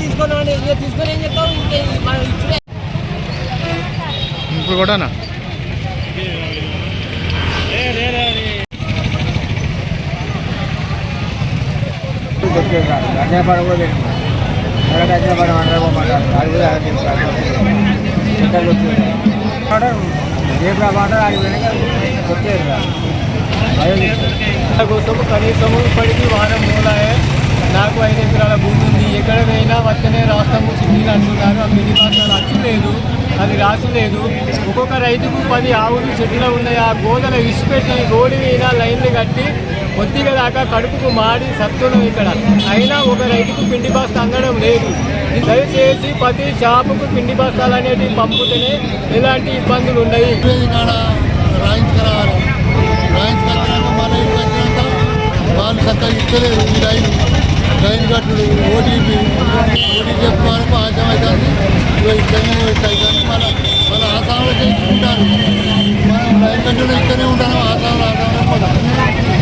తీసుకొని ఏం చెప్తాం ఇచ్చుడే ఇప్పుడు కూడానా కూడా గడ్డపాడు వండకపోమంటారు అది కూడా రేపు రామంటారు అది వెనక వచ్చేది కోసం కనీసం ఇప్పటికీ వారం మూలాయే నాకు ఉంది ఎక్కడ పోయినా వస్తేనే రాష్ట్రము అంటున్నారు ఆ మినీ పాత్రలు అచ్చలేదు అది రాసలేదు ఒక్కొక్క రైతుకు పది ఆవులు చెట్లు ఉన్నాయి ఆ గోదల విసిపెట్టి రోడ్డు మీద లైన్లు కట్టి కొద్దిగా దాకా కడుపుకు మాడి సత్తున్నాం ఇక్కడ. అయినా ఒక రైతుకు పిండి బస్తా అందడం లేదు. దయచేసి ప్రతి షాపుకు పిండి బస్తాలు అనేటివి పంపుతేనే ఎలాంటి ఇబ్బందులు ఉన్నాయి వాళ్ళు సత్తా ఇచ్చలేదు ఈ రైలు రైలు కట్టలు ఓటీ ఇక పెట్టాయి కానీ మన మన ఆ చేసుకుంటారు. మనం రైలు కట్టుడు ఇక్కడనే ఉంటాను